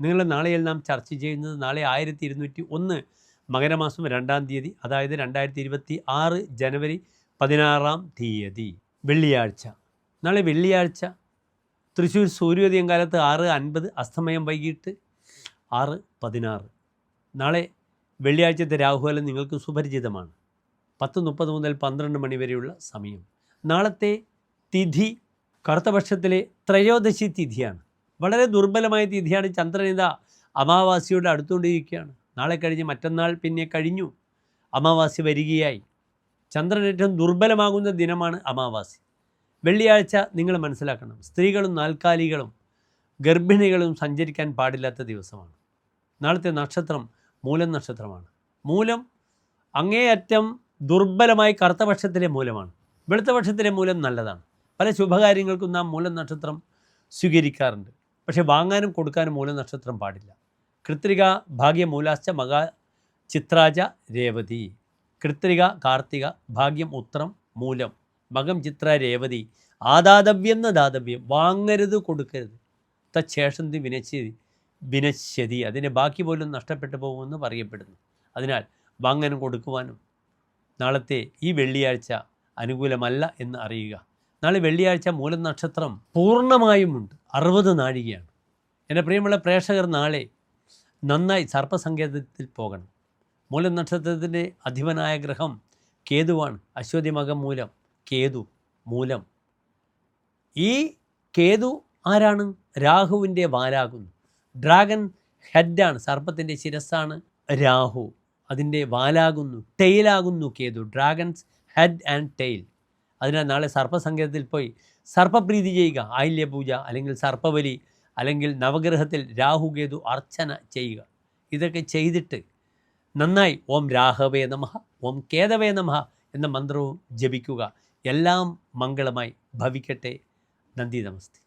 നിങ്ങൾ നാളെയിൽ നാം ചർച്ച ചെയ്യുന്നത് നാളെ ആയിരത്തി ഇരുന്നൂറ്റി ഒന്ന് മകരമാസം രണ്ടാം തീയതി അതായത് രണ്ടായിരത്തി ഇരുപത്തി ആറ് ജനുവരി പതിനാറാം തീയതി വെള്ളിയാഴ്ച. നാളെ വെള്ളിയാഴ്ച. തൃശ്ശൂർ സൂര്യോദയം കാലത്ത് ആറ് അൻപത് അസ്തമയം വൈകിട്ട് ആറ് പതിനാറ്. നാളെ വെള്ളിയാഴ്ചത്തെ രാഹുകാലം നിങ്ങൾക്ക് സുപരിചിതമാണ്. പത്ത് മുപ്പത് മുതൽ പന്ത്രണ്ട് മണി വരെയുള്ള സമയം. നാളത്തെ തിഥി കറുത്തപക്ഷത്തിലെ ത്രയോദശി തിഥിയാണ്. വളരെ ദുർബലമായ തിഥിയാണ് ചന്ദ്രനിത അമാവാസിയോട് അടുത്തുകൊണ്ടിരിക്കുകയാണ്. നാളെ കഴിഞ്ഞ് മറ്റന്നാൾ പിന്നെ കഴിഞ്ഞു. അമാവാസി വരികയായി. ചന്ദ്രൻ ഏറ്റവും ദുർബലമാകുന്ന ദിനമാണ് അമാവാസി. വെള്ളിയാഴ്ച നിങ്ങൾ മനസ്സിലാക്കണം. സ്ത്രീകളും നാൽക്കാലികളും ഗർഭിണികളും സഞ്ചരിക്കാൻ പാടില്ലാത്ത ദിവസമാണ്. നാളത്തെ നക്ഷത്രം മൂലം നക്ഷത്രമാണ്. മൂലം അങ്ങേയറ്റം ദുർബലമായി കറുത്തപക്ഷത്തിലെ മൂലമാണ്. വെളുത്തപക്ഷത്തിലെ മൂലം നല്ലതാണ്. പല ശുഭകാര്യങ്ങൾക്കും നാം മൂലം നക്ഷത്രം സ്വീകരിക്കാറുണ്ട്. പക്ഷേ വാങ്ങാനും കൊടുക്കാനും മൂലം നക്ഷത്രം പാടില്ല. കൃത്രിക ഭാഗ്യം മൂലാശ്ച മക ചിത്രാജ രേവതി. കൃത്രിക കാർത്തിക ഭാഗ്യം ഉത്രം മൂലം. മകം ചിത്ര രേവതി. ആദാതവ്യെന്ന ദാതവ്യം. വാങ്ങരുത് കൊടുക്കരുത്. തച്ഛേഷന്തി വിനശ്യതി വിനശ്യതി. അതിന്റെ ബാക്കി പോലും നഷ്ടപ്പെട്ടു പോകുമെന്ന് പറയപ്പെടുന്നു. അതിനാൽ വാങ്ങാനും കൊടുക്കുവാനും നാളത്തെ ഈ വെള്ളിയാഴ്ച അനുകൂലമല്ല എന്ന് അറിയുക. നാളെ വെള്ളിയാഴ്ച മൂലം നക്ഷത്രം പൂർണമായുമുണ്ട്. അറുപത് നാഴികയാണ്. എന്റെ പ്രിയമുള്ള പ്രേക്ഷകർ നാളെ നന്നായി സർപ്പസങ്കേതത്തിൽ പോകണം. മൂലം നക്ഷത്രത്തിന്റെ അധിപനായ ഗ്രഹം കേതുവാണ്. അശ്വതി മകം മൂലം കേതു മൂലം. ഈ കേതു ആരാണ്? രാഹുവിന്റെ വാലാകുന്നു. ഡ്രാഗൺ ഹെഡാണ്. സർപ്പത്തിന്റെ ശിരസ്സാണ് രാഹു. അതിന്റെ വാലാകുന്നു ടെയിലാകുന്നു Ketu. Dragon's head and tail. അതിനാൽ നാളെ സർപ്പസങ്കേതത്തിൽ പോയി സർപ്പപ്രീതി ചെയ്യുക ആയില്യ പൂജ അല്ലെങ്കിൽ സർപ്പബലി അല്ലെങ്കിൽ നവഗ്രഹത്തിൽ രാഹുകേതു അർച്ചന ചെയ്യുക. ഇതൊക്കെ ചെയ്തിട്ട് നന്നായി ഓം രാഹവേ നമഹ ഓം കേതവേ നമഹ എന്ന മന്ത്രവും ജപിക്കുക. എല്ലാം മംഗളമായി ഭവിക്കട്ടെ. നന്ദി നമസ്തേ.